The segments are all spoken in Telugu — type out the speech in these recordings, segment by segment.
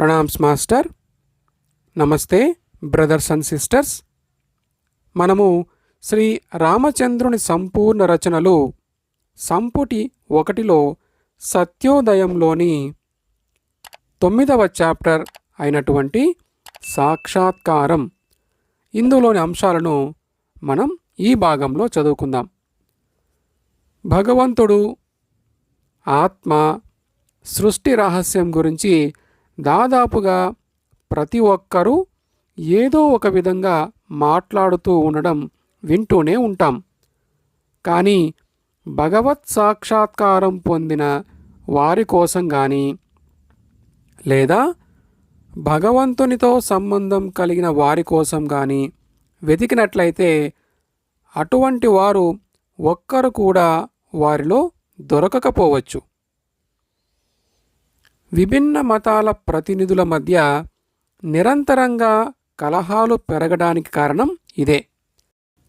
ప్రణామ్స్ మాస్టర్. నమస్తే బ్రదర్స్ అండ్ సిస్టర్స్. మనము శ్రీ రామచంద్రుని సంపూర్ణ రచనలు సంపుటి ఒకటిలో సత్యోదయంలోని తొమ్మిదవ చాప్టర్ అయినటువంటి సాక్షాత్కారం. ఇందులోని అంశాలను మనం ఈ భాగంలో చదువుకుందాం. భగవంతుడు ఆత్మ సృష్టి రహస్యం గురించి దాదాపుగా ప్రతి ఒక్కరూ ఏదో ఒక విధంగా మాట్లాడుతూ ఉండడం వింటూనే ఉంటాం. కానీ భగవత్ సాక్షాత్కారం పొందిన వారి కోసం కానీ లేదా భగవంతునితో సంబంధం కలిగిన వారి కోసం కానీ వెతికినట్లయితే అటువంటి వారు ఒక్కరు కూడా వారిలో దొరకకపోవచ్చు. విభిన్న మతాల ప్రతినిధుల మధ్య నిరంతరంగా కలహాలు పెరగడానికి కారణం ఇదే.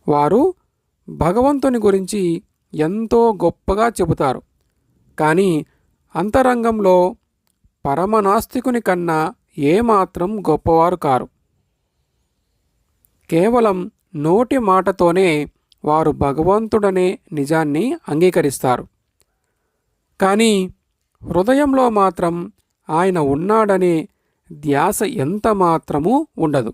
వారు భగవంతుని గురించి ఎంతో గొప్పగా చెబుతారు. కానీ అంతరంగంలో పరమనాస్తికుని కన్నా ఏమాత్రం గొప్పవారు కారు. కేవలం నోటి మాటతోనే వారు భగవంతుడనే నిజాన్ని అంగీకరిస్తారు. కానీ హృదయంలో మాత్రం ఆయన ఉన్నాడనే ధ్యాస ఎంత మాత్రమూ ఉండదు.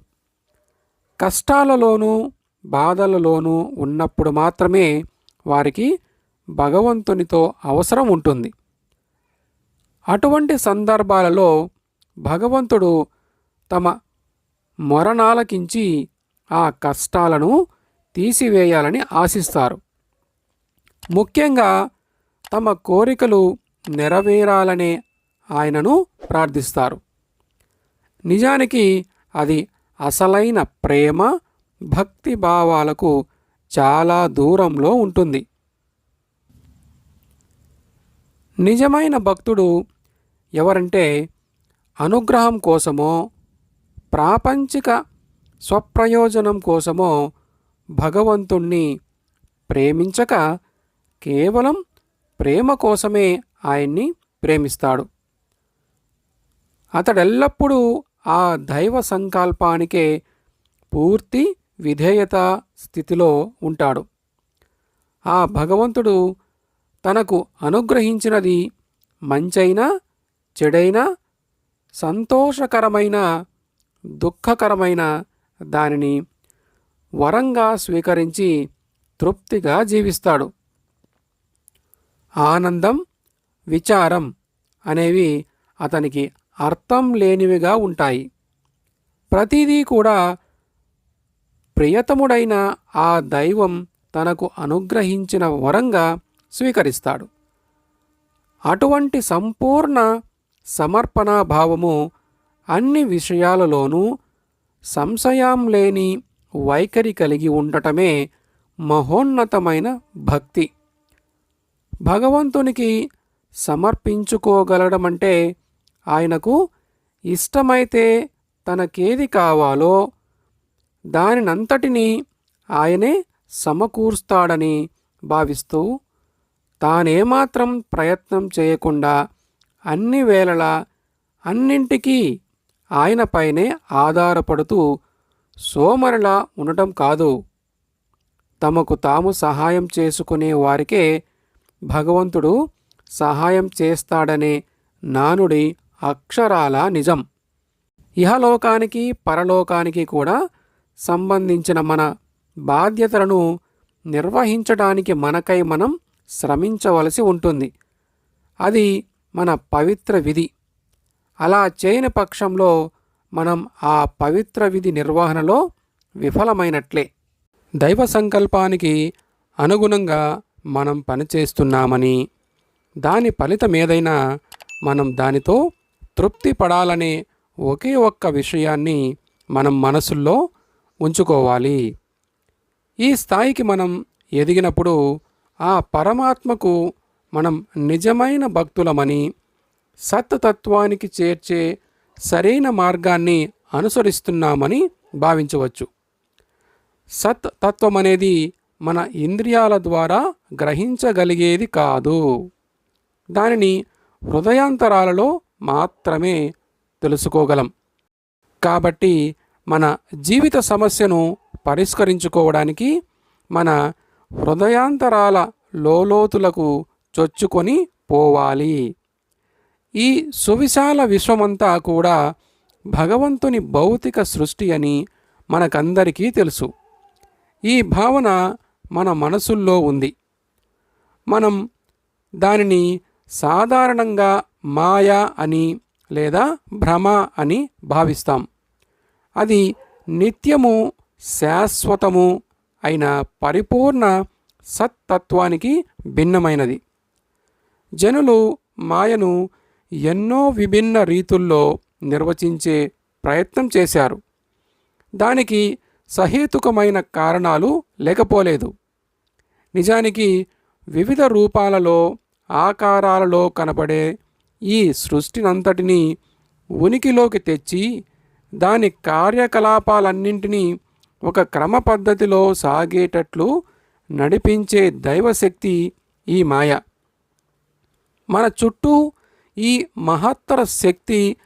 కష్టాలలోనూ బాధలలోనూ ఉన్నప్పుడు మాత్రమే వారికి భగవంతునితో అవసరం ఉంటుంది. అటువంటి సందర్భాలలో భగవంతుడు తమ మొరణాలకించి ఆ కష్టాలను తీసివేయాలని ఆశిస్తారు. ముఖ్యంగా తమ కోరికలు నెరవేరాలనే ఆయనను ప్రార్థిస్తారు. నిజానికి అది అసలైన ప్రేమ భక్తి భావాలకు చాలా దూరంలో ఉంటుంది. నిజమైన భక్తుడు ఎవరంటే అనుగ్రహం కోసమో ప్రాపంచిక స్వప్రయోజనం కోసమో భగవంతుణ్ణి ప్రేమించక కేవలం ప్రేమ కోసమే ఆయన్ని ప్రేమిస్తాడు. అతడెల్లప్పుడూ ఆ దైవ సంకల్పానికే పూర్తి విధేయత స్థితిలో ఉంటాడు. ఆ భగవంతుడు తనకు అనుగ్రహించినది మంచైనా చెడైనా సంతోషకరమైన దుఃఖకరమైన దానిని వరంగా స్వీకరించి తృప్తిగా జీవిస్తాడు. ఆనందం విచారం అనేవి అతనికి అర్థం లేనివిగా ఉంటాయి. ప్రతిదీ కూడా ప్రియతముడైన ఆ దైవం తనకు అనుగ్రహించిన వరంగా స్వీకరిస్తాడు. అటువంటి సంపూర్ణ సమర్పణాభావము అన్ని విషయాలలోనూ సంశయం లేని వైఖరి కలిగి ఉండటమే మహోన్నతమైన భక్తి. భగవంతునికి సమర్పించుకోగలడమంటే ఆయనకు ఇష్టమైతే తనకేది కావాలో దానినంతటినీ ఆయనే సమకూరుస్తాడని భావిస్తూ తానేమాత్రం ప్రయత్నం చేయకుండా అన్ని వేళలా అన్నింటికీ ఆయనపైనే ఆధారపడుతూ సోమరిలా ఉండటం కాదు. తమకు తాము సహాయం చేసుకునే వారికే భగవంతుడు సహాయం చేస్తాడనే నానుడి అక్షరాల నిజం. ఇహలోకానికి పరలోకానికి కూడా సంబంధించిన మన బాధ్యతలను నిర్వహించడానికి మనకై మనం శ్రమించవలసి ఉంటుంది. అది మన పవిత్ర విధి. అలా చేయని పక్షంలో మనం ఆ పవిత్ర విధి నిర్వహణలో విఫలమైనట్లే. దైవ సంకల్పానికి అనుగుణంగా మనం పనిచేస్తున్నామని దాని ఫలితం ఏదైనా మనం దానితో తృప్తి పడాలనే ఒకే ఒక్క విషయాన్ని మనం మనసుల్లో ఉంచుకోవాలి. ఈ స్థాయికి మనం ఎదిగినప్పుడు ఆ పరమాత్మకు మనం నిజమైన భక్తులమని సత్తత్వానికి చేర్చే సరైన మార్గాన్ని అనుసరిస్తున్నామని భావించవచ్చు. సత్ తత్వం అనేది మన ఇంద్రియాల ద్వారా గ్రహించగలిగేది కాదు. దానిని హృదయాంతరాలలో మాత్రమే తెలుసుకోగలం. కాబట్టి మన జీవిత సమస్యను పరిష్కరించుకోవడానికి మన హృదయాంతరాల లోలోతులకు చొచ్చుకొని పోవాలి. ఈ సువిశాల విశ్వమంతా కూడా భగవంతుని భౌతిక సృష్టి అని మనకందరికీ తెలుసు. ఈ భావన మన మనసుల్లో ఉంది. మనం దానిని సాధారణంగా మాయా అని లేదా భ్రమ అని భావిస్తాం. అది నిత్యము శాశ్వతము అయిన పరిపూర్ణ సత్తత్వానికి భిన్నమైనది. జనులు మాయను ఎన్నో విభిన్న రీతుల్లో నిర్వచించే ప్రయత్నం చేశారు. దానికి సహేతుకమైన కారణాలు లేకపోలేదు. నిజానికి వివిధ రూపాలలో ఆకారాలలో కనబడే ఈ సృష్టినంతటినీ ఉనికిలోకి తెచ్చి దాని కార్యకలాపాలన్నింటినీ ఒక క్రమ పద్ధతిలో సాగేటట్లు నడిపించే దైవశక్తి ఈ మాయ. మన చుట్టూ ఈ మహత్తర శక్తి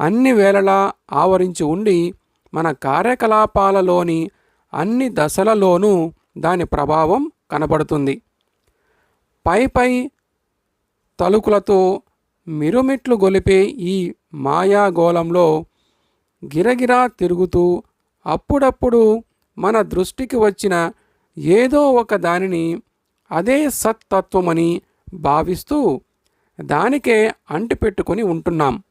అన్ని వేళలా ఆవరించి ఉండి మన కార్యకలాపాలలోని అన్ని దశలలోనూ దాని ప్రభావం కనబడుతుంది. పై పై తలుకులతో మిరుమిట్లు గొలిపే ఈ మాయాగోళంలో గిరగిరా తిరుగుతూ అప్పుడప్పుడు మన దృష్టికి వచ్చిన ఏదో ఒక దానిని అదే సత్తత్వమని భావిస్తూ దానికే అంటిపెట్టుకొని ఉంటున్నాం.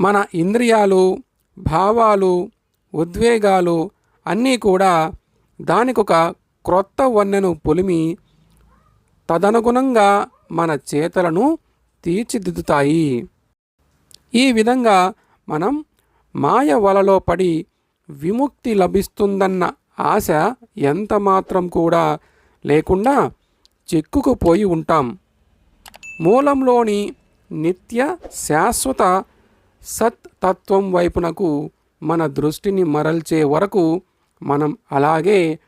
మన ఇంద్రియాలు భావాలు ఉద్వేగాలు అన్నీ కూడా దానికొక క్రొత్త వన్నెను పొలిమి తదనుగుణంగా మన చేతలను తీర్చిదిద్దుతాయి. ఈ విధంగా మనం మాయ వలలో పడి విముక్తి లభిస్తుందన్న ఆశ ఎంత మాత్రం కూడా లేకుండా చిక్కుకుపోయి ఉంటాం. మూలంలోని నిత్య శాశ్వత సత్ తత్వం వైపునకు మన దృష్టిని మరల్చే వరకు మనం అలాగే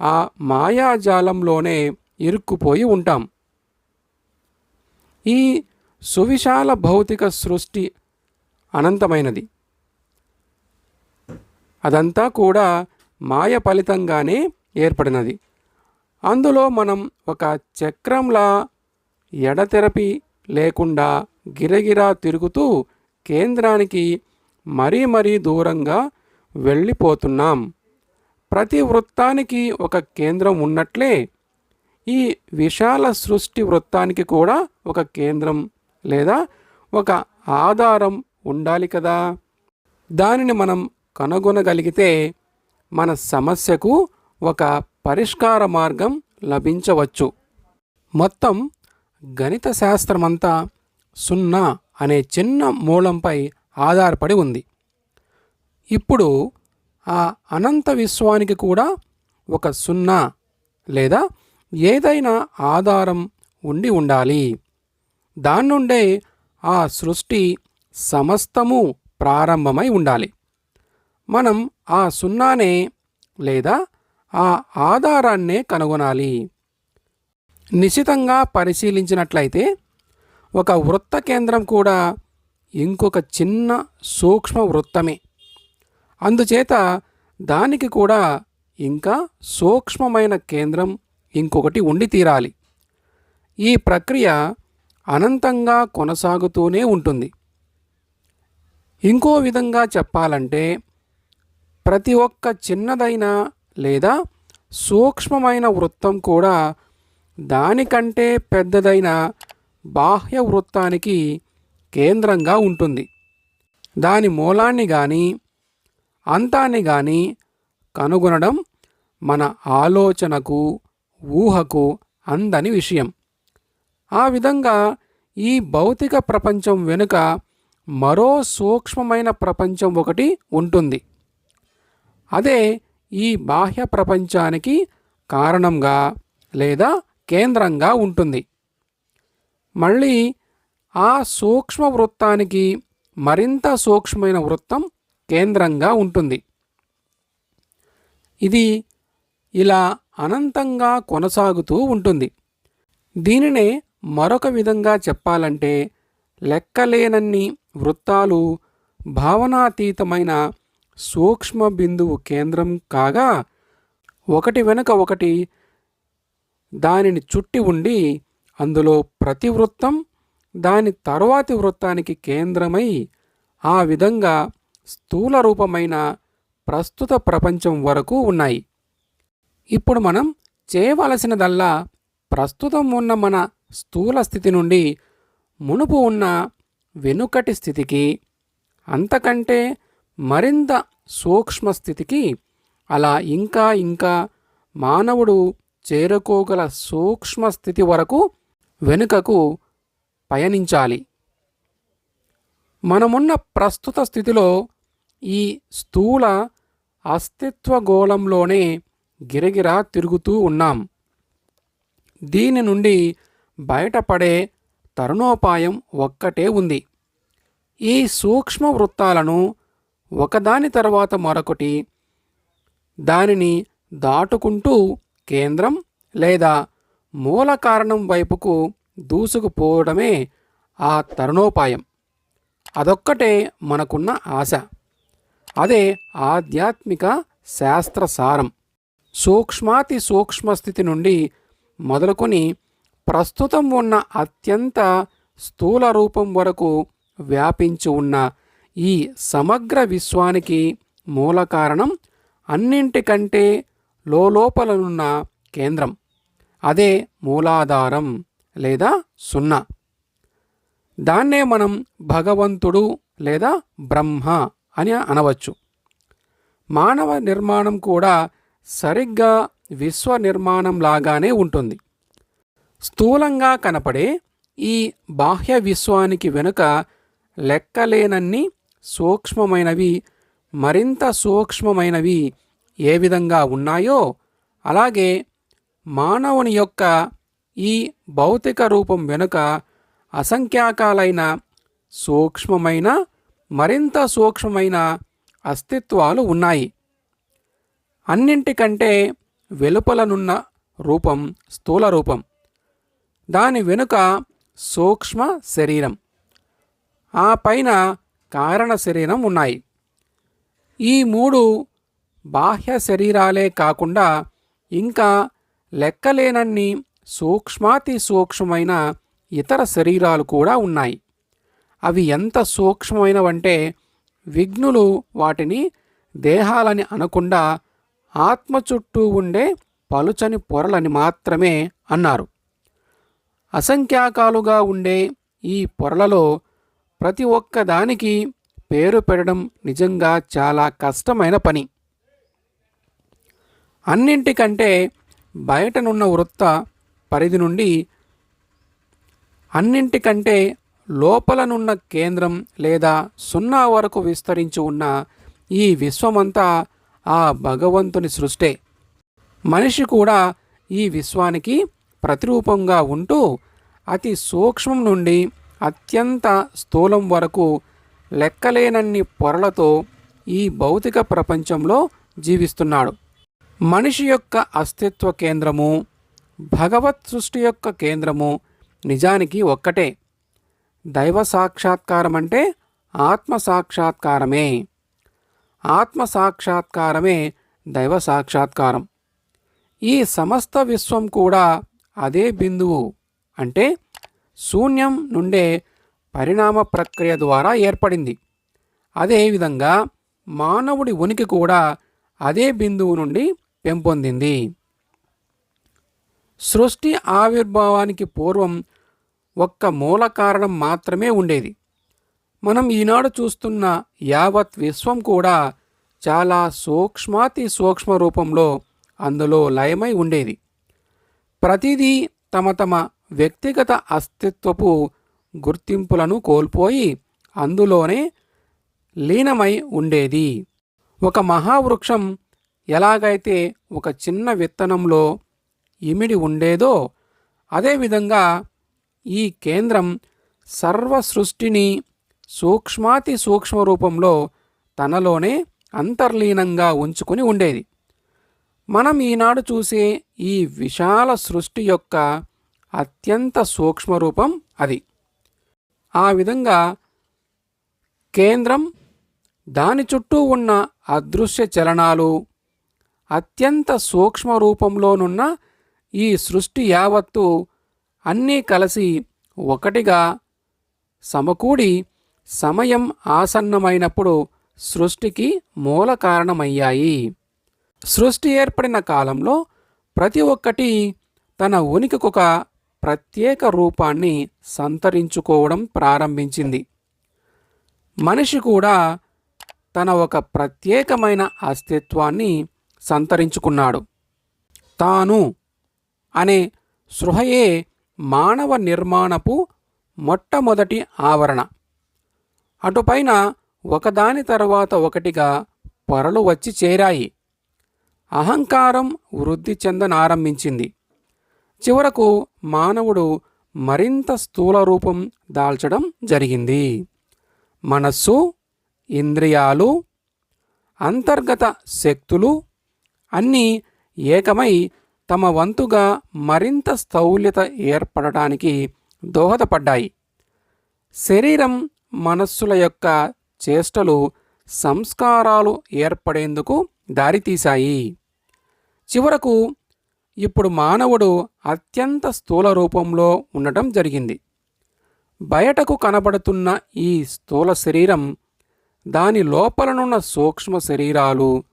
ఆ మాయాజాలంలోనే ఇరుక్కుపోయి ఉంటాం. ఈ సువిశాల భౌతిక సృష్టి అనంతమైనది. అదంతా కూడా మాయ ఫలితంగానే ఏర్పడినది. అందులో మనం ఒక చక్రంలా ఎడతెరపి లేకుండా గిరగిరా తిరుగుతూ కేంద్రానికి మరీ మరీ దూరంగా వెళ్ళిపోతున్నాం. ప్రతి వృత్తానికి ఒక కేంద్రం ఉన్నట్లే ఈ విశాల సృష్టి వృత్తానికి కూడా ఒక కేంద్రం లేదా ఒక ఆధారం ఉండాలి కదా. దానిని మనం కనుగొనగలిగితే మన సమస్యకు ఒక పరిష్కార మార్గం లభించవచ్చు. మొత్తం గణిత శాస్త్రమంతా సున్నా అనే చిన్న మూలంపై ఆధారపడి ఉంది. ఇప్పుడు ఆ అనంత విశ్వానికి కూడా ఒక సున్నా లేదా ఏదైనా ఆధారం ఉండి ఉండాలి. దాన్నుండే ఆ సృష్టి సమస్తము ప్రారంభమై ఉండాలి. మనం ఆ సున్నానే లేదా ఆ ఆధారాన్నే కనుగొనాలి. నిశితంగా పరిశీలించినట్లయితే ఒక వృత్త కేంద్రం కూడా ఇంకొక చిన్న సూక్ష్మ వృత్తమే. అందుచేత దానికి కూడా ఇంకా సూక్ష్మమైన కేంద్రం ఇంకొకటి ఉండి తీరాలి. ఈ ప్రక్రియ అనంతంగా కొనసాగుతూనే ఉంటుంది. ఇంకో విధంగా చెప్పాలంటే ప్రతి ఒక్క చిన్నదైన లేదా సూక్ష్మమైన వృత్తం కూడా దానికంటే పెద్దదైన బాహ్య వృత్తానికి కేంద్రంగా ఉంటుంది. దాని మూలాన్ని కానీ అంతాన్ని కానీ కనుగొనడం మన ఆలోచనకు ఊహకు అందని విషయం. ఆ విధంగా ఈ భౌతిక ప్రపంచం వెనుక మరో సూక్ష్మమైన ప్రపంచం ఒకటి ఉంటుంది. అదే ఈ బాహ్య ప్రపంచానికి కారణంగా లేదా కేంద్రంగా ఉంటుంది. మళ్ళీ ఆ సూక్ష్మ వృత్తానికి మరింత సూక్ష్మమైన వృత్తం కేంద్రంగా ఉంటుంది. ఇది ఇలా అనంతంగా కొనసాగుతూ ఉంటుంది. దీనినే మరొక విధంగా చెప్పాలంటే లెక్కలేనన్ని వృత్తాలు భావనాతీతమైన సూక్ష్మ బిందువు కేంద్రం కాగా ఒకటి వెనుక ఒకటి దానిని చుట్టి ఉండి అందులో ప్రతి వృత్తం దాని తరువాతి వృత్తానికి కేంద్రమై ఆ విధంగా స్థూల రూపమైన ప్రస్తుత ప్రపంచం వరకు ఉన్నాయి. ఇప్పుడు మనం చేయవలసినదల్లా ప్రస్తుతం ఉన్న మన స్థూల స్థితి నుండి మునుపు ఉన్న వెనుకటి స్థితికి అంతకంటే మరింత సూక్ష్మ స్థితికి అలా ఇంకా ఇంకా మానవుడు చేరుకోగల సూక్ష్మ స్థితి వరకు వెనుకకు పయనించాలి. మనమున్న ప్రస్తుత స్థితిలో ఈ స్థూల అస్తిత్వ గోళంలోనే గిరగిరా తిరుగుతూ ఉన్నాం. దీని నుండి బయటపడే తరుణోపాయం ఒక్కటే ఉంది. ఈ సూక్ష్మ వృత్తాలను ఒకదాని తర్వాత మరొకటి దానిని దాటుకుంటూ కేంద్రం లేదా మూల కారణం వైపుకు దూసుకుపోవడమే ఆ తరుణోపాయం. అదొక్కటే మనకున్న ఆశ. అదే ఆధ్యాత్మిక శాస్త్ర సారం సూక్ష్మాతి సూక్ష్మస్థితి నుండి మొదలుకొని ప్రస్తుతం ఉన్న అత్యంత స్థూల రూపం వరకు వ్యాపించి ఉన్న ఈ సమగ్ర విశ్వానికి మూల కారణం అన్నింటికంటే లోపలనున్న కేంద్రం. అదే మూలాధారం లేదా సున్నా. దాన్నే మనం భగవంతుడు లేదా బ్రహ్మ అని అనవచ్చు. మానవ నిర్మాణం కూడా సరిగ్గా విశ్వ నిర్మాణం లాగానే ఉంటుంది. స్థూలంగా కనపడే ఈ బాహ్య విశ్వానికి వెనుక లెక్కలేనన్ని సూక్ష్మమైనవి మరింత సూక్ష్మమైనవి ఏ విధంగా ఉన్నాయో అలాగే మానవుని యొక్క ఈ భౌతిక రూపం వెనుక అసంఖ్యాకాలైన సూక్ష్మమైన మరింత సూక్ష్మమైన అస్తిత్వాలు ఉన్నాయి. అన్నింటికంటే వెలుపలనున్న రూపం స్థూల రూపం. దాని వెనుక సూక్ష్మ శరీరం. ఆ పైన కారణ శరీరం ఉన్నాయి. ఈ మూడు బాహ్య శరీరాలే కాకుండా ఇంకా లెక్కలేనన్ని సూక్ష్మాతి సూక్ష్మమైన ఇతర శరీరాలు కూడా ఉన్నాయి. అవి ఎంత సూక్ష్మమైనవంటే విఘ్నులు వాటిని దేహాలని అనకుండా ఆత్మ చుట్టూ ఉండే పలుచని పొరలని మాత్రమే అన్నారు. అసంఖ్యాకాలుగా ఉండే ఈ పొరలలో ప్రతి ఒక్కదానికి పేరు పెట్టడం నిజంగా చాలా కష్టమైన పని. అన్నింటికంటే బయటనున్న వృత్త పరిధి నుండి అన్నింటికంటే లోపలనున్న కేంద్రం లేదా సున్నా వరకు విస్తరించి ఉన్న ఈ విశ్వమంతా ఆ భగవంతుని సృష్టే. మనిషి కూడా ఈ విశ్వానికి ప్రతిరూపంగా ఉంటూ అతి సూక్ష్మం నుండి అత్యంత స్థూలం వరకు లెక్కలేనన్ని పొరలతో ఈ భౌతిక ప్రపంచంలో జీవిస్తున్నాడు. మనిషి యొక్క అస్తిత్వ కేంద్రము భగవత్ సృష్టి యొక్క కేంద్రము నిజానికి ఒక్కటే. దైవ సాక్షాత్కారం అంటే ఆత్మ సాక్షాత్కారమే. ఆత్మ సాక్షాత్కారమే దైవ సాక్షాత్కారం ఈ సమస్త విశ్వం కూడా అదే బిందువు. అంటే శూన్యం నుండే పరిణామ ప్రక్రియ ద్వారా ఏర్పడింది. అదేవిధంగా మానవుడి ఉనికి కూడా అదే బిందువు నుండి పెంపొందింది. సృష్టి ఆవిర్భావానికి పూర్వం ఒక్క మూల కారణం మాత్రమే ఉండేది. మనం ఈనాడు చూస్తున్న యావత్ విశ్వం కూడా చాలా సూక్ష్మాతి సూక్ష్మ రూపంలో అందులో లయమై ఉండేది. ప్రతిదీ తమ తమ వ్యక్తిగత అస్తిత్వపు గుర్తింపులను కోల్పోయి అందులోనే లీనమై ఉండేది. ఒక మహావృక్షం ఎలాగైతే ఒక చిన్న విత్తనంలో ఇమిడి ఉండేదో అదేవిధంగా ఈ కేంద్రం సర్వ సృష్టిని సూక్ష్మాతి సూక్ష్మ రూపంలో తనలోనే అంతర్లీనంగా ఉంచుకుని ఉండేది. మనం ఈనాడు చూసే ఈ విశాల సృష్టి యొక్క అత్యంత సూక్ష్మ రూపం అది. ఆ విధంగా కేంద్రం దాని చుట్టూ ఉన్న అదృశ్య చలనాలు అత్యంత సూక్ష్మ రూపంలోనున్న ఈ సృష్టి యావత్తు అన్నీ కలిసి ఒకటిగా సమకూడి సమయం ఆసన్నమైనప్పుడు సృష్టికి మూల కారణమయ్యాయి. సృష్టి ఏర్పడిన కాలంలో ప్రతి ఒక్కటి తన ఉనికికొక ప్రత్యేక రూపాన్ని సంతరించుకోవడం ప్రారంభించింది. మనిషి కూడా తన ఒక ప్రత్యేకమైన అస్తిత్వాన్ని సంతరించుకున్నాడు. తాను అనే సృహయే మానవ నిర్మాణపు మొట్టమొదటి ఆవరణ. అటుపైన ఒకదాని తర్వాత ఒకటిగా పొరలు వచ్చి చేరాయి. అహంకారం వృద్ధి చెందనారంభించింది. చివరకు మానవుడు మరింత స్థూల రూపం దాల్చడం జరిగింది. మనస్సు ఇంద్రియాలు అంతర్గత శక్తులు అన్నీ ఏకమై తమ వంతుగా మరింత స్థౌల్యత ఏర్పడటానికి దోహదపడ్డాయి. శరీరం మనస్సుల యొక్క చేష్టలు సంస్కారాలు ఏర్పడేందుకు దారితీశాయి. చివరకు ఇప్పుడు మానవుడు అత్యంత స్థూల రూపంలో ఉండటం జరిగింది. బయటకు కనబడుతున్న ఈ స్థూల శరీరం దాని లోపలనున్న సూక్ష్మ శరీరాలు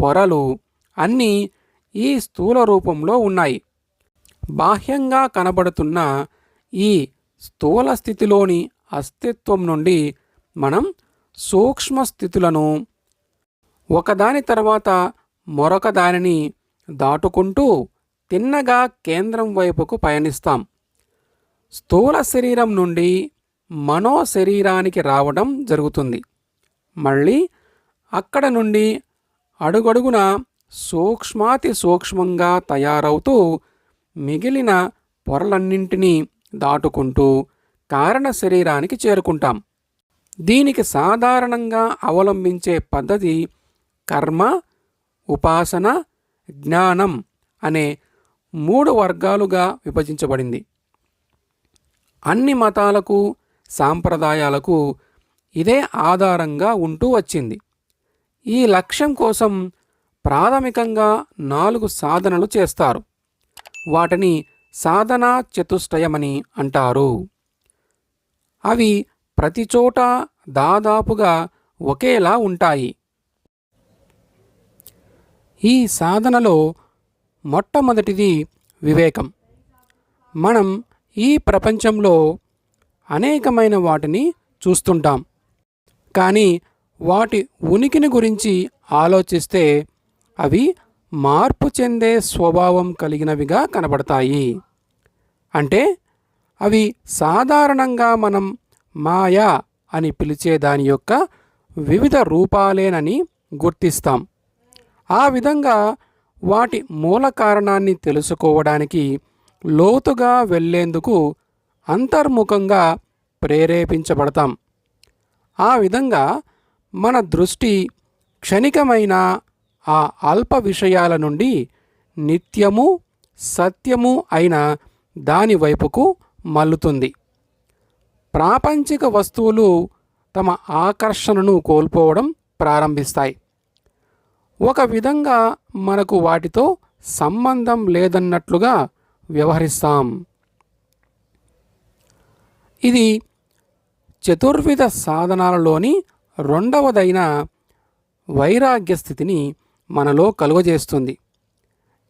పొరలు అన్నీ ఈ స్థూల రూపంలో ఉన్నాయి. బాహ్యంగా కనబడుతున్న ఈ స్థూల స్థితిలోని అస్తిత్వం నుండి మనం సూక్ష్మ స్థితులను ఒకదాని తర్వాత మరొక దానిని దాటుకుంటూ తిన్నగా కేంద్రం వైపుకు పయనిస్తాం. స్థూల శరీరం నుండి మనో శరీరానికి రావడం జరుగుతుంది. మళ్ళీ అక్కడ నుండి అడుగడుగున సూక్ష్మాతి సూక్ష్మంగా తయారవుతూ మిగిలిన పొరలన్నింటినీ దాటుకుంటూ కారణ శరీరానికి చేరుకుంటాం. దీనికి సాధారణంగా అవలంబించే పద్ధతి కర్మ ఉపాసన జ్ఞానం అనే మూడు వర్గాలుగా విభజించబడింది. అన్ని మతాలకు సాంప్రదాయాలకు ఇదే ఆధారంగా ఉంటూ వచ్చింది. ఈ లక్ష్యం కోసం ప్రాథమికంగా నాలుగు సాధనలు చేస్తారు. వాటిని సాధనా చతుష్టయమని అంటారు. అవి ప్రతిచోటా దాదాపుగా ఒకేలా ఉంటాయి. ఈ సాధనలో మొట్టమొదటిది వివేకం. మనం ఈ ప్రపంచంలో అనేకమైన వాటిని చూస్తుంటాం. కానీ వాటి ఉనికిని గురించి ఆలోచిస్తే అవి మార్పు చెందే స్వభావం కలిగినవిగా కనబడతాయి. అంటే అవి సాధారణంగా మనం మాయా అని పిలిచే దాని యొక్క వివిధ రూపాలేనని గుర్తిస్తాం. ఆ విధంగా వాటి మూల కారణాన్ని తెలుసుకోవడానికి లోతుగా వెళ్ళేందుకు అంతర్ముఖంగా ప్రేరేపించబడతాం. ఆ విధంగా మన దృష్టి క్షణికమైన ఆ అల్ప విషయాల నుండి నిత్యము సత్యము అయిన దాని వైపుకు మల్లుతుంది. ప్రాపంచిక వస్తువులు తమ ఆకర్షణను కోల్పోవడం ప్రారంభిస్తాయి. ఒక విధంగా మనకు వాటితో సంబంధం లేదన్నట్లుగా వ్యవహరిస్తాం. ఇది చతుర్విధ సాధనాలలోని రెండవదైన వైరాగ్య స్థితిని మనలో కలుగజేస్తుంది.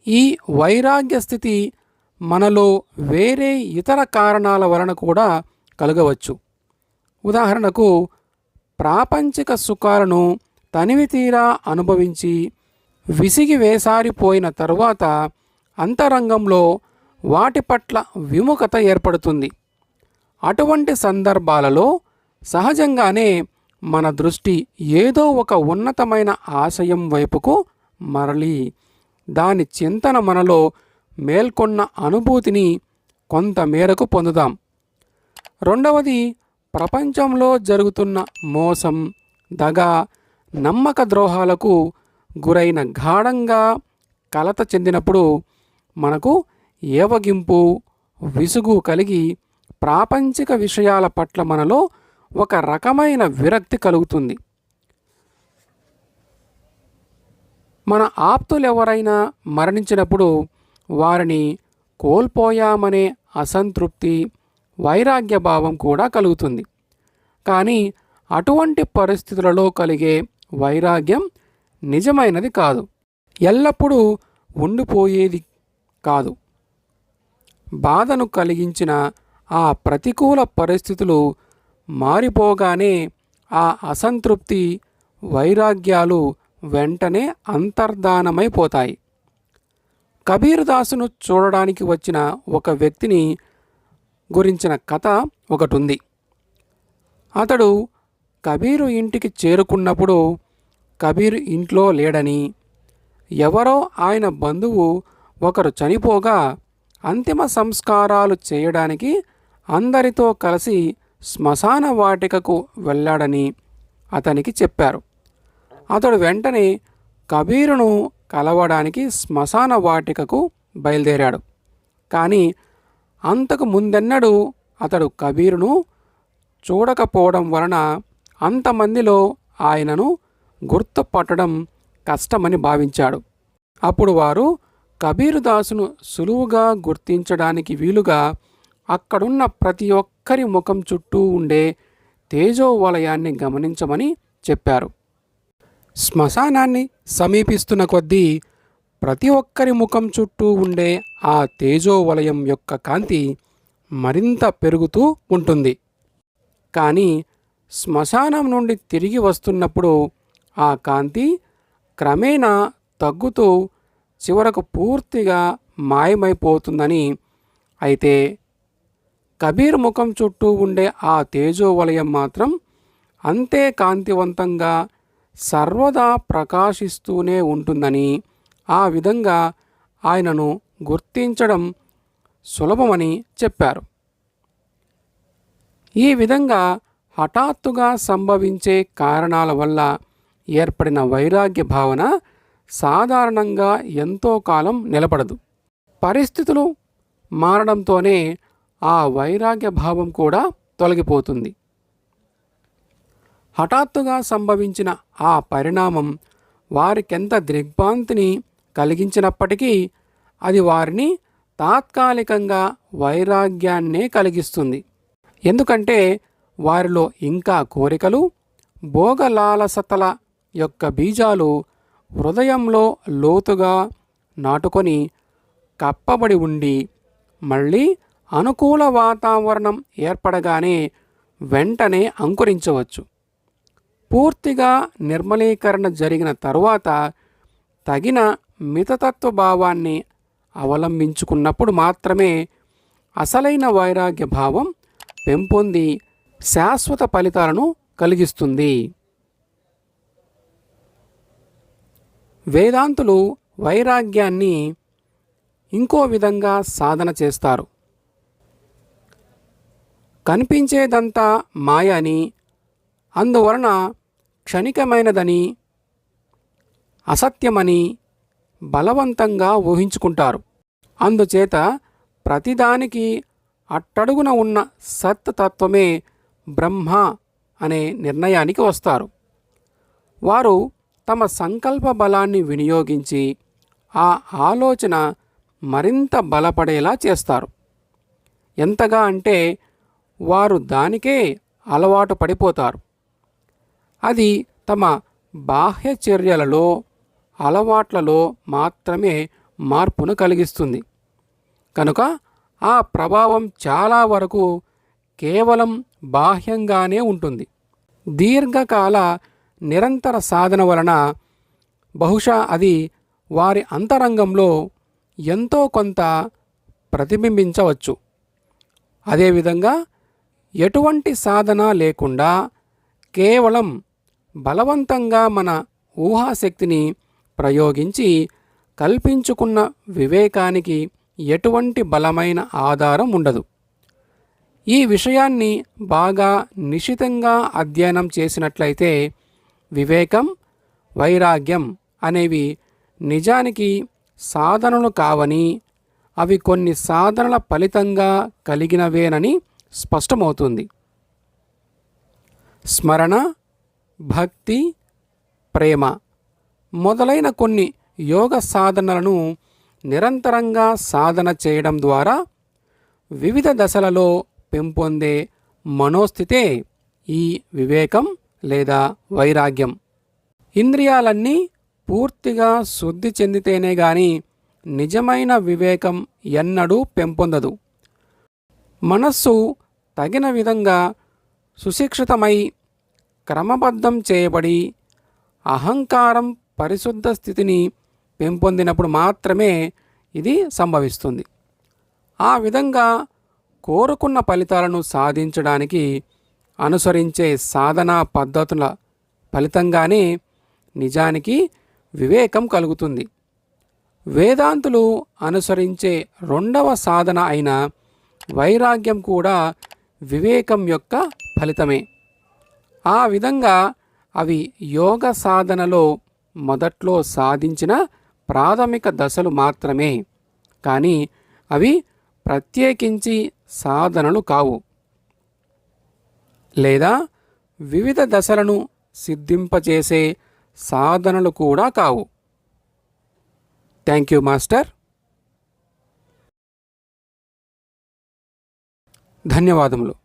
ఈ వైరాగ్య స్థితి మనలో వేరే ఇతర కారణాల వలన కూడా కలగవచ్చు. ఉదాహరణకు ప్రాపంచిక సుఖాలను తనివితీరా అనుభవించి విసిగి వేసారిపోయిన తరువాత అంతరంగంలో వాటి పట్ల విముఖత ఏర్పడుతుంది. అటువంటి సందర్భాలలో సహజంగానే మన దృష్టి ఏదో ఒక ఉన్నతమైన ఆశయం వైపుకు మరలి దాని చింతన మనలో మేల్కొన్న అనుభూతిని కొంత మేరకు పొందుదాం. రెండవది ప్రపంచంలో జరుగుతున్న మోసం దగ నమ్మక ద్రోహాలకు గురైన గాఢంగా కలత చెందినప్పుడు మనకు ఏవగింపు విసుగు కలిగి ప్రాపంచిక విషయాల పట్ల మనలో ఒక రకమైన విరక్తి కలుగుతుంది. మన ఆప్తులు ఎవరైనా మరణించినప్పుడు వారిని కోల్పోయామనే అసంతృప్తి వైరాగ్య భావం కూడా కలుగుతుంది. కానీ అటువంటి పరిస్థితులలో కలిగే వైరాగ్యం నిజమైనది కాదు. ఎల్లప్పుడూ ఉండిపోయేది కాదు. బాధను కలిగించిన ఆ ప్రతికూల పరిస్థితులు మారిపోగానే ఆ అసంతృప్తి వైరాగ్యాలు వెంటనే అంతర్ధానమైపోతాయి. కబీర్ దాసును చూడడానికి వచ్చిన ఒక వ్యక్తిని గురించిన కథ ఒకటి ఉంది అతడు కబీరు ఇంటికి చేరుకున్నప్పుడు కబీర్ ఇంట్లో లేడని ఎవరో ఆయన బంధువు ఒకరు చనిపోగా అంతిమ సంస్కారాలు చేయడానికి అందరితో కలిసి శ్మశాన వాటికకు వెళ్ళాడని అతనికి చెప్పారు. అతడు వెంటనే కబీరును కలవడానికి శ్మశాన వాటికకు బయలుదేరాడు. కానీ అంతకు ముందెన్నడూ అతడు కబీరును చూడకపోవడం వలన అంతమందిలో ఆయనను గుర్తుపట్టడం కష్టమని భావించాడు. అప్పుడు వారు కబీరుదాసును సులువుగా గుర్తించడానికి వీలుగా అక్కడున్న ప్రతి ఒక్కరి ముఖం చుట్టూ ఉండే తేజోవలయాన్ని గమనించమని చెప్పారు. శ్మశానాన్ని సమీపిస్తున్న కొద్దీ ప్రతి ఒక్కరి ముఖం చుట్టూ ఉండే ఆ తేజోవలయం యొక్క కాంతి మరింత పెరుగుతూ ఉంటుంది. కానీ శ్మశానం నుండి తిరిగి వస్తున్నప్పుడు ఆ కాంతి క్రమేణా తగ్గుతూ చివరకు పూర్తిగా మాయమైపోతుందని అయితే కబీర్ ముఖం చుట్టూ ఉండే ఆ తేజోవలయం మాత్రం అంతే కాంతివంతంగా సర్వదా ప్రకాశిస్తూనే ఉంటుందని ఆ విధంగా ఆయనను గుర్తించడం సులభమని చెప్పారు. ఈ విధంగా హఠాత్తుగా సంభవించే కారణాల వల్ల ఏర్పడిన వైరాగ్య భావన సాధారణంగా ఎంతో కాలం నిలబడదు. పరిస్థితులు మారడంతోనే ఆ వైరాగ్య భావం కూడా తొలగిపోతుంది. హఠాత్తుగా సంభవించిన ఆ పరిణామం వారికెంత దిగ్భ్రాంతిని కలిగించినప్పటికీ అది వారిని తాత్కాలికంగా వైరాగ్యాన్నే కలిగిస్తుంది. ఎందుకంటే వారిలో ఇంకా కోరికలు భోగలాలసతల యొక్క బీజాలు హృదయంలో లోతుగా నాటుకొని కప్పబడి ఉండి మళ్ళీ అనుకూల వాతావరణం ఏర్పడగానే వెంటనే అంకురించవచ్చు. పూర్తిగా నిర్మలీకరణ జరిగిన తరువాత తగిన మితతత్వ భావాన్ని అవలంబించుకున్నప్పుడు మాత్రమే అసలైన వైరాగ్య భావం పెంపొంది శాశ్వత ఫలితాలను కలిగిస్తుంది. వేదాంతులు వైరాగ్యాన్ని ఇంకో విధంగా సాధన చేస్తారు. కనిపించేదంతా మాయ అని అందువలన క్షణికమైనదని అసత్యమని బలవంతంగా ఊహించుకుంటారు. అందుచేత ప్రతిదానికి అట్టడుగున ఉన్న సత్తత్వమే బ్రహ్మ అనే నిర్ణయానికి వస్తారు. వారు తమ సంకల్ప బలాన్ని వినియోగించి ఆ ఆలోచన మరింత బలపడేలా చేస్తారు. ఎంతగా అంటే వారు దానికే అలవాటు పడిపోతారు. అది తమ బాహ్య చర్యలలో అలవాట్లలో మాత్రమే మార్పును కలిగిస్తుంది. కనుక ఆ ప్రభావం చాలా వరకు కేవలం బాహ్యంగానే ఉంటుంది. దీర్ఘకాల నిరంతర సాధన వలన బహుశా అది వారి అంతరంగంలో ఎంతో కొంత ప్రతిబింబించవచ్చు. అదేవిధంగా ఎటువంటి సాధన లేకుండా కేవలం బలవంతంగా మన ఊహాశక్తిని ప్రయోగించి కల్పించుకున్న వివేకానికి ఎటువంటి బలమైన ఆధారం ఉండదు. ఈ విషయాన్ని బాగా నిశితంగా అధ్యయనం చేసినట్లయితే వివేకం వైరాగ్యం అనేవి నిజానికి సాధనలు కావని అవి కొన్ని సాధనల ఫలితంగా కలిగినవేనని స్పష్టమవుతుంది. స్మరణ భక్తి ప్రేమ మొదలైన కొన్ని యోగ సాధనలను నిరంతరంగా సాధన చేయడం ద్వారా వివిధ దశలలో పెంపొందే మనోస్థితే ఈ వివేకం లేదా వైరాగ్యం. ఇంద్రియాలన్నీ పూర్తిగా శుద్ధి చెందితేనే గాని నిజమైన వివేకం ఎన్నడూ పెంపొందదు. మనస్సు తగిన విధంగా సుశిక్షితమై క్రమబద్ధం చేయబడి అహంకారం పరిశుద్ధ స్థితిని పెంపొందినప్పుడు మాత్రమే ఇది సంభవిస్తుంది. ఆ విధంగా కోరుకున్న ఫలితాలను సాధించడానికి అనుసరించే సాధనా పద్ధతుల ఫలితంగానే నిజానికి వివేకం కలుగుతుంది. వేదాంతులు అనుసరించే రెండవ సాధన అయిన వైరాగ్యం కూడా వివేకం యొక్క ఫలితమే. ఆ విధంగా అవి యోగ సాధనలో మొదట్లో సాధించిన ప్రాథమిక దశలు మాత్రమే. కానీ అవి ప్రత్యేకించి సాధనలు కావు. లేదా వివిధ దశలను సిద్ధింపచేసే సాధనలు కూడా కావు. Thank you master. ధన్యవాదములు.